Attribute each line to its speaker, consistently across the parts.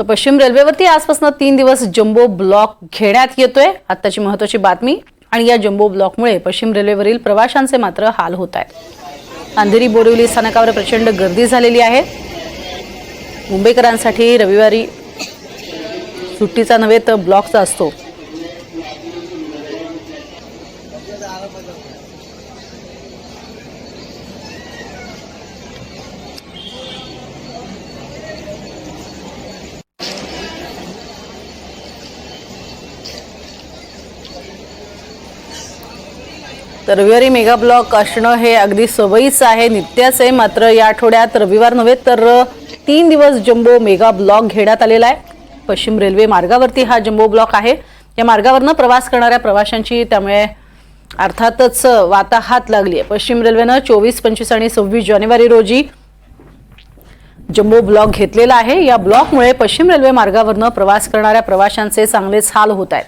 Speaker 1: तर पश्चिम रेल्वेवरती आजपासून तीन दिवस जम्बो ब्लॉक घेण्यात येतोय. आत्ताची महत्वाची बातमी आणि या जम्बो ब्लॉकमुळे पश्चिम रेल्वेवरील प्रवाशांचे मात्र हाल होत आहेत. अंधेरी बोरिवली स्थानकावर प्रचंड गर्दी झालेली आहे. मुंबईकरांसाठी रविवारी सुट्टीचा नव्हे तर ब्लॉकचा असतो. तर रविवारी मेगा ब्लॉक असणं हे अगदी सवयीचं आहे. नित्याच आहे मात्र या आठवड्यात रविवार नव्हे तर तीन दिवस जम्बो मेगा ब्लॉक घेण्यात आलेला आहे. पश्चिम रेल्वे मार्गावरती हा जम्बो ब्लॉक आहे. या मार्गावरनं प्रवास करणाऱ्या प्रवाशांची त्यामुळे अर्थातच वाताहात लागली आहे. पश्चिम रेल्वेनं चोवीस पंचवीस आणि सव्वीस जानेवारी रोजी जम्बो ब्लॉक घेतलेला आहे. या ब्लॉकमुळे पश्चिम रेल्वे मार्गावरनं प्रवास करणाऱ्या प्रवाशांचे चांगलेच हाल होत आहेत.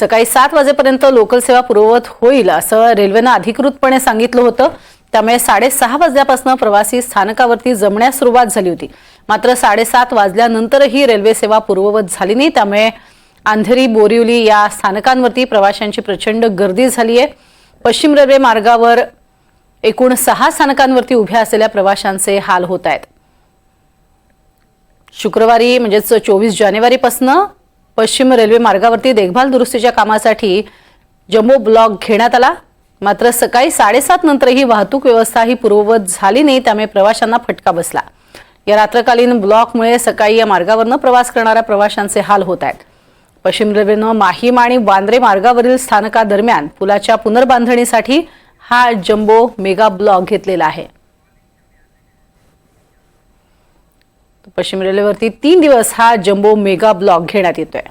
Speaker 1: सकाळी सात वाजेपर्यंत लोकल सेवा पूर्ववत होईल असं रेल्वेनं अधिकृतपणे सांगितलं होतं. त्यामुळे साडेसहा वाजल्यापासून प्रवासी स्थानकावरती जमण्यास सुरुवात झाली होती. मात्र साडेसात वाजल्यानंतरही रेल्वे सेवा पूर्ववत झाली नाही. त्यामुळे अंधेरी बोरिवली या स्थानकांवरती प्रवाशांची प्रचंड गर्दी झाली आहे. पश्चिम रेल्वे मार्गावर एकूण सहा स्थानकांवरती उभ्या असलेल्या प्रवाशांचे हाल होत आहेत. शुक्रवारी म्हणजेच चोवीस जानेवारीपासनं पश्चिम रेल्वे मार्गावरती देखभाल दुरुस्तीच्या कामासाठी जम्बो ब्लॉक घेण्यात आला. मात्र सकाळी साडेसात नंतरही वाहतूक व्यवस्था ही पूर्ववत झाली नाही त्यामुळे प्रवाशांना फटका बसला. या रात्रकालीन ब्लॉकमुळे सकाळी या मार्गावरनं प्रवास करणाऱ्या प्रवाशांचे हाल होत आहेत. पश्चिम रेल्वेनं माहीम आणि वांद्रे मार्गावरील स्थानकादरम्यान पुलाच्या पुनर्बांधणीसाठी हा जम्बो मेगा ब्लॉक घेतलेला आहे. पश्चिम रेल्वेवरती तीन दिवस हा जम्बो मेगा ब्लॉक घेण्यात येतोय.